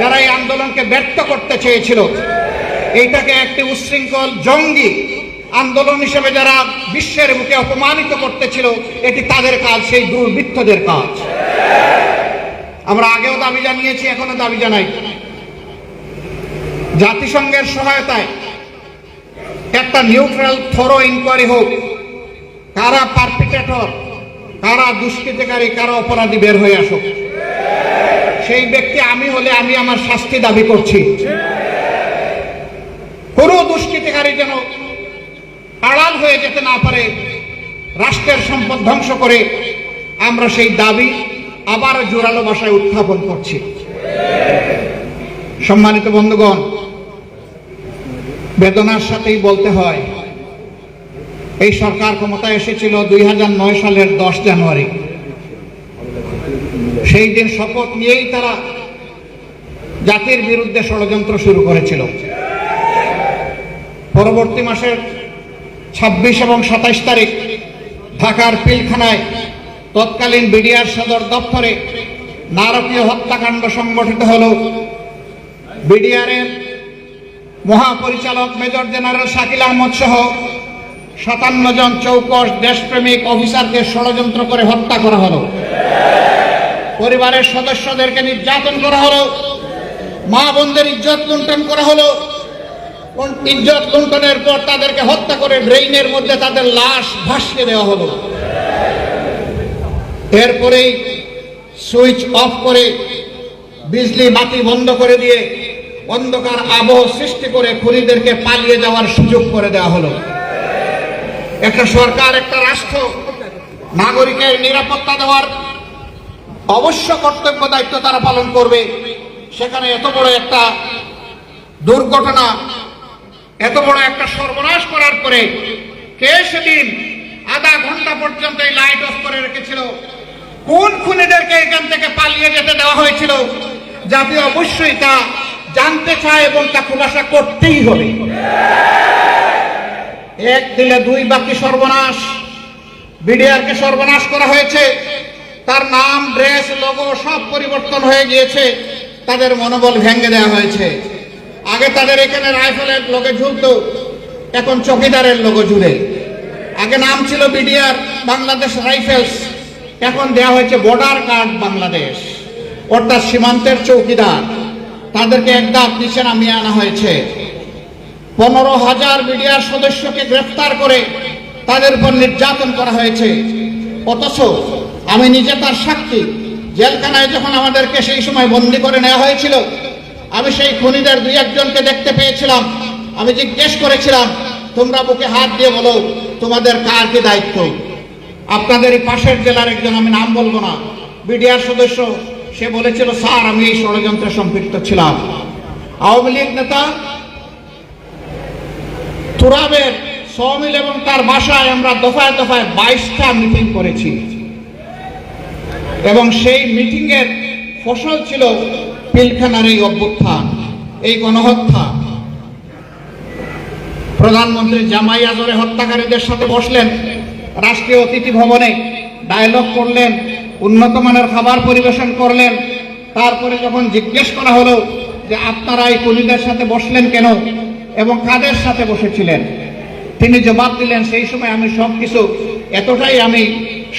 যারা এই আন্দোলনকে ব্যর্থ করতে চেয়েছিল, এইটাকে একটি উচ্ছৃঙ্খল জঙ্গি আন্দোলন হিসেবে যারা বিশ্বের মুখে অপমানিত করতেছিল, এটি তাদের কাজ, সেই দুর্বৃত্তদের কাজ। আমরা আগেও দাবি জানিয়েছি, এখনও দাবি জানাই। জাতিসংঘের সহায়তায় একটা নিউট্রাল থরো ইনকোয়ারি হোক, কারা পারপিটেটর, কারা দুষ্কৃতিকারী, কারা অপরাধী বের হয়ে আসুক। সেই ব্যক্তি আমি হলে আমি আমার শাস্তি দাবি করছি। কোনো দুষ্কৃতিকারী যেন আড়াল হয়ে যেতে না পারে, রাষ্ট্রের সম্পদ ধ্বংস করে, আমরা সেই দাবি আবার জোরালো ভাষায় উত্থাপন করছি। সম্মানিত বন্ধুগণ, বেদনার সাথেই বলতে হয়, এই সরকার ক্ষমতায় এসেছিল দুই হাজার নয় সালের দশ জানুয়ারি। সেই দিন শপথ নিয়েই তারা জাতির বিরুদ্ধে ষড়যন্ত্র শুরু করেছিল। পরবর্তী মাসের ছাব্বিশ এবং সাতাইশ তারিখ ঢাকার পিলখানায় তৎকালীন বিডিআর সদর দপ্তরে নারকীয় হত্যাকাণ্ড সংগঠিত হল। বিডিআরের মহাপরিচালক মেজর জেনারেল শাকিল আহমদ সহ সাতান্ন জন চৌকস দেশপ্রেমিক অফিসারকে ষড়যন্ত্র করে হত্যা করা হলো। পরিবারের সদস্যদেরকে নির্যাতন করা হলো। মা বোনদের ইজ্জত লুণ্ঠন করা হলো। ইজ্জত লুণ্ঠনের পর তাদেরকে হত্যা করে ড্রেইনের মধ্যে তাদের লাশ ভাসিয়ে দেওয়া হলো। এরপরেই সুইচ অফ করে বিজলি বাতি বন্ধ করে দিয়ে অন্ধকার আবহ সৃষ্টি করে খুনিদেরকে পালিয়ে যাওয়ার সুযোগ করে দেওয়া হলো। একটা সরকার, একটা রাষ্ট্র, নাগরিকের নিরাপত্তা দেওয়ার অবশ্য কর্তব্য দায়িত্ব তারা পালন করবে। সেখানে এত বড় একটা দুর্ঘটনা, এত বড় একটা সর্বনাশ করার পরে কে সেদিন আধা ঘণ্টা পর্যন্ত এই লাইট অফ করে রেখেছিল? কোন খুনিদেরকে এখান থেকে পালিয়ে যেতে দেওয়া হয়েছিল? জাতি অবশ্যই তা জানতে চায় এবং তা খুলাসা করতেই হবে। এক দিলে দুই বাকি সর্বনাশ, বিডিআরকে সর্বনাশ করা হয়েছে। তার নাম, ড্রেস লোগো সব পরিবর্তন হয়ে গিয়েছে। তাদের মনোবল ভেঙে দেওয়া হয়েছে। আগে তাদের এখানে রাইফেলের লোকে ঝুলত, এখন চকিদারের লোগো জুড়ে আগে নাম ছিল বিডিআর, বাংলাদেশ রাইফেলস। এখন দেওয়া হয়েছে বর্ডার গার্ড বাংলাদেশ। অর্থাৎ সীমান্তের চৌকিদার। তাদেরকে এক ধাপ নিচে নামিয়ে আনা হয়েছে। পনেরো হাজার মিডিয়ার সদস্যকে গ্রেফতার করে তাদের উপর নির্যাতন করা হয়েছে। অথচ আমি নিজে তার সাক্ষী। জেলখানায় যখন আমাদেরকে সেই সময় বন্দি করে নেওয়া হয়েছিল, আমি সেই খুনিদের দুই একজনকে দেখতে পেয়েছিলাম। আমি জিজ্ঞেস করেছিলাম, তোমরা বুকে হাত দিয়ে বলো, তোমাদের কার কি দায়িত্ব? আপনাদের এই পাশের জেলার একজন, আমি নাম বলব না, বিডিআর সদস্য, সে বলেছিল, স্যার, আমি এই ষড়যন্ত্রে সম্পৃক্ত ছিলাম। আওয়ামী লীগ নেতা তুরাবের সমিল এবং তার বাসায় আমরা দফায় দফায় বাইশটা মিটিং করেছি। এবং সেই মিটিং এর ফসল ছিল পিলখানার এই অভ্যুত্থান, এই গণহত্যা। প্রধানমন্ত্রী জামাই আজরে হত্যাকারীদের সাথে বসলেন, রাষ্ট্রীয় অতিথি ভবনে ডায়লগ করলেন, উন্নত মানের খাবার পরিবেশন করলেন। তারপরে যখন জিজ্ঞেস করা হলো যে আপনারা এই কুলিদের সাথে বসলেন কেন এবং কাদের সাথে বসেছিলেন, তিনি জবাব দিলেন, সেই সময় আমি সব কিছু এতটাই আমি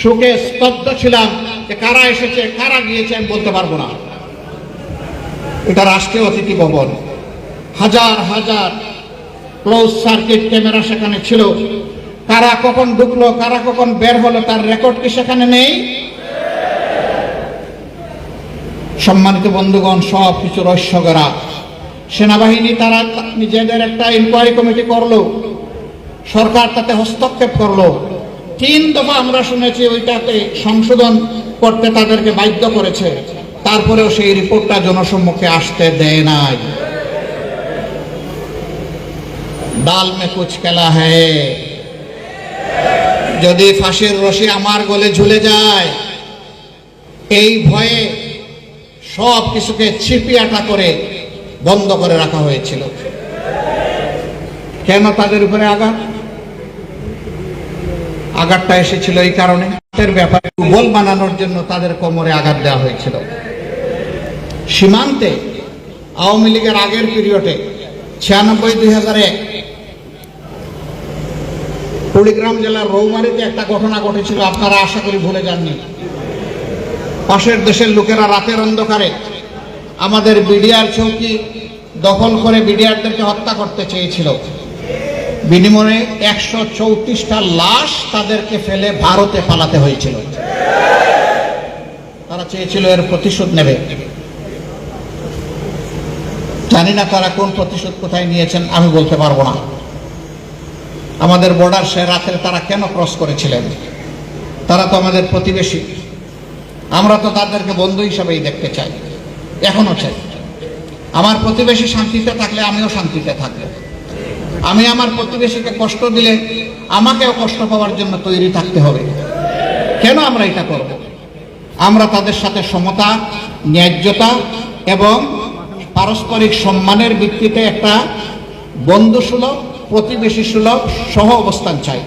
সুখে স্তব্ধ ছিলাম যে কারা এসেছে, কারা গিয়েছে, আমি বলতে পারব না। এটা রাষ্ট্রীয় অতিথি ভবন। হাজার হাজার ক্লোজ সার্কিট ক্যামেরা সেখানে ছিল। কারা কখন ঢুকলো, কারা কখন বের হলো, তার রেকর্ড কি সেখানে নেই? সম্মানিত বন্ধুগণ, সব কিছু রহস্যগরা সেনাবাহিনী তারা নিজেদের একটা ইনকোয়ারি কমিটি করল। সরকার তাতে হস্তক্ষেপ করল। তিন দফা আমরা শুনেছি ওইটাতে সংশোধন করতে তাদেরকে বাধ্য করেছে। তারপরেও সেই রিপোর্টটা জনসম্মুখে আসতে দেয় নাই। ডাল মে কুচ খেলা হ্যায়। যদি ফাঁসির রশি আমার গলে ঝুলে যায়, এই ভয়ে সব কিছুকে ছিপিয়াটা করে বন্ধ করে রাখা হয়েছিল। কেন তাদের উপরে আঘাত? আঘাতটা এসেছিল এই কারণে। ব্যাপারে দুর্বল বানানোর জন্য তাদের কোমরে আঘাত দেওয়া হয়েছিল। সীমান্তে আওয়ামী লীগের আগের পিরিয়ডে ছিয়ানব্বই দুই হাজার এক কুড়িগ্রাম জেলার রৌমারিতে একটা ঘটনা ঘটেছিল, আপনারা আশা করি ভুলে যাননি। পাশের দেশের লোকেরা রাতের অন্ধকারে আমাদের বিডিআর চৌকি দখল করে বিডিআরদেরকে হত্যা করতে চেয়েছিল। বিনিময়ে একশো চৌত্রিশটা লাশ তাদেরকে ফেলে ভারতে পালাতে হয়েছিল। তারা চেয়েছিল এর প্রতিশোধ নেবে। জানি না তারা কোন প্রতিশোধ কোথায় নিয়েছেন, আমি বলতে পারব না। আমাদের বর্ডার সে রাত্রে তারা কেন ক্রস করেছিলেন? তারা তো আমাদের প্রতিবেশী। আমরা তো তাদেরকে বন্ধু হিসাবেই দেখতে চাই। এখনও চাই। আমার প্রতিবেশী শান্তিতে থাকলে আমিও শান্তিতে থাকব। আমি আমার প্রতিবেশীকে কষ্ট দিলে আমাকেও কষ্ট পাওয়ার জন্য তৈরি থাকতে হবে। কেন আমরা এটা করব? আমরা তাদের সাথে সমতা, ন্যায্যতা এবং পারস্পরিক সম্মানের ভিত্তিতে একটা বন্ধু সুলভ প্রতিবেশী সুলভ সহ অবস্থান চাই।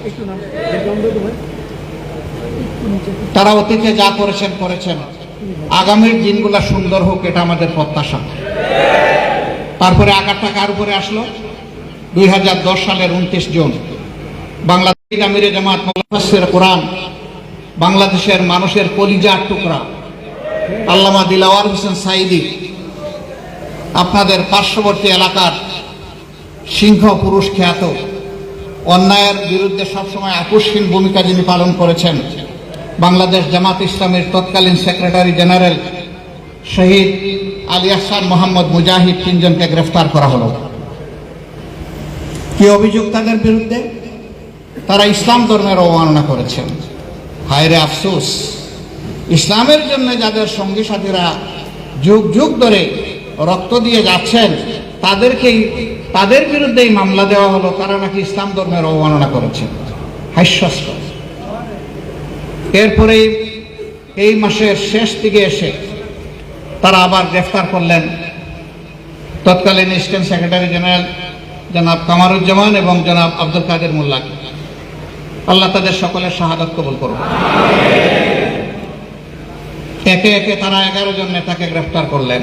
তারা অতীতে যা করেছেন করেছেন। আগামীর দিনগুলা সুন্দর হোক, এটা আমাদের প্রত্যাশা। তারপরে আঘাতটা কার উপরে আসলো? দুই হাজার দশ সালের উনত্রিশ জুন, বাংলাদেশ আমিরে জামাত কোরআন, বাংলাদেশের মানুষের কলিজার টুকরা। আল্লামা দিলাওয়ার হোসেন সাইদি আপনাদের পার্শ্ববর্তী এলাকার সিংহ পুরুষ খ্যাত, অন্যায়ের বিরুদ্ধে সবসময় আকস্মিক ভূমিকা যিনি পালন করেছেন, বাংলাদেশ জামাত ইসলামের তৎকালীন সেক্রেটারি জেনারেল শহীদ আলী আহসান মোহাম্মদ মুজাহিদ তিনজনকে গ্রেফতার করা হলো। কি অভিযোগ তাদের বিরুদ্ধে? তারা ইসলাম ধর্মের অবমাননা করেছেন। হায়রে আফসোস। ইসলামের জন্য যাদের সঙ্গী সাথীরা যুগ যুগ ধরে রক্ত দিয়ে যাচ্ছেন, তাদেরকেই, তাদের বিরুদ্ধেই মামলা দেওয়া হলো। তারা নাকি ইসলাম ধর্মের অবমাননা করেছেন হাস্যাস্পদ এরপরে এই মাসের শেষ দিকে এসে তারা আবার গ্রেফতার করলেন। তৎকালীন স্টেট সেক্রেটারি জেনারেল জনাব কামারুজ্জামান এবং জনাব আব্দুল কাদের মোল্লাকে। আল্লাহ তাদের সকলের শাহাদাত কবুল করুন একে একে তারা এগারো জন নেতাকে গ্রেফতার করলেন।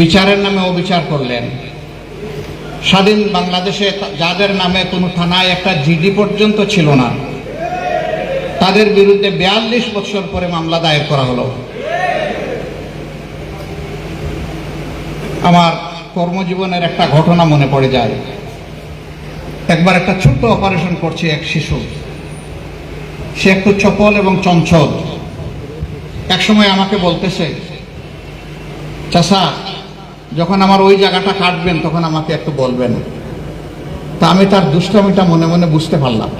বিচারের নামে অবিচার করলেন। স্বাধীন বাংলাদেশে যাদের নামে কোনো থানায় একটা জিডি পর্যন্ত ছিল না, তাদের বিরুদ্ধে বিয়াল্লিশ বছর পরে মামলা দায়ের করা হলো। আমার কর্মজীবনের একটা ঘটনা মনে পড়ে যায়। একবার একটা ছোট্ট অপারেশন করছে এক শিশু। সে একটু চপল এবং চঞ্চল। একসময় আমাকে বলতেছে চাষা যখন আমার ওই জায়গাটা কাটবেন, তখন আমাকে একটু বলবেন। তা আমি তার দুষ্টামিটা মনে মনে বুঝতে পারলাম।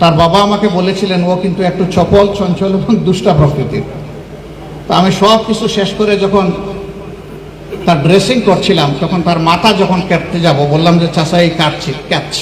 তার বাবা আমাকে বলেছিলেন, ও কিন্তু একটু চপল, চঞ্চল এবং দুষ্টা প্রকৃতির। তা আমি সব কিছু শেষ করে যখন তার ড্রেসিং করছিলাম, তখন তার মাথা যখন কাটতে যাব, বললাম যে চাষা এই কাটছি, ক্যাচ।